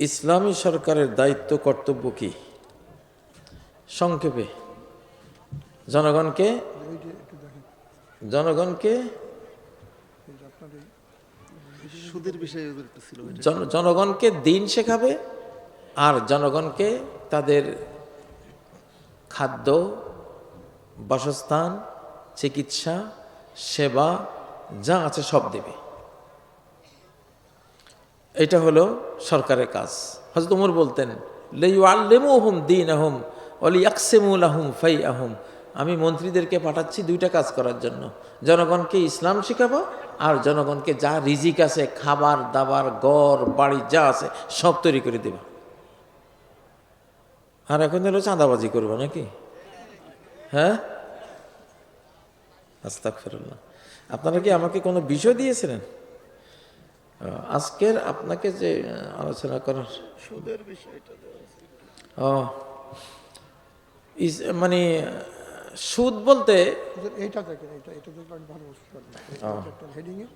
ইসলামী সরকারের দায়িত্ব কর্তব্য কি? সংক্ষেপে। জনগণকে জনগণকে জনগণকে দিন শেখাবে আর জনগণকে তাদের খাদ্য বাসস্থান চিকিৎসা সেবা যা আছে সব দেবে। এটা হলো সরকারের কাজ। হজরত উমর বলতেন আল্লেমু আহম দিন আহম অলি আকসেমুল আহম ফাই আহম আমি মন্ত্রীদেরকে পাঠাচ্ছি দুইটা কাজ করার জন্য। জনগণকে ইসলাম শেখাবো আর জনগণকে যা রিজিক আছে, খাবার, দাবার গড় বাড়ি যা আছে, সব তৈরি করে দেব। আর এখন হলো চাঁদাবাজি করব নাকি? হ্যাঁ? আস্তাক ফেরুল্লাহ আপনারা কি আমাকে কোনো বিষয় দিয়েছিলেন? আজকের আপনাকে যে আলোচনা করার সুদের বিষয়টা। ও মানে সুদ বলতে এইটা দেখেন এইটা এটা ভালো হেডিংয়ে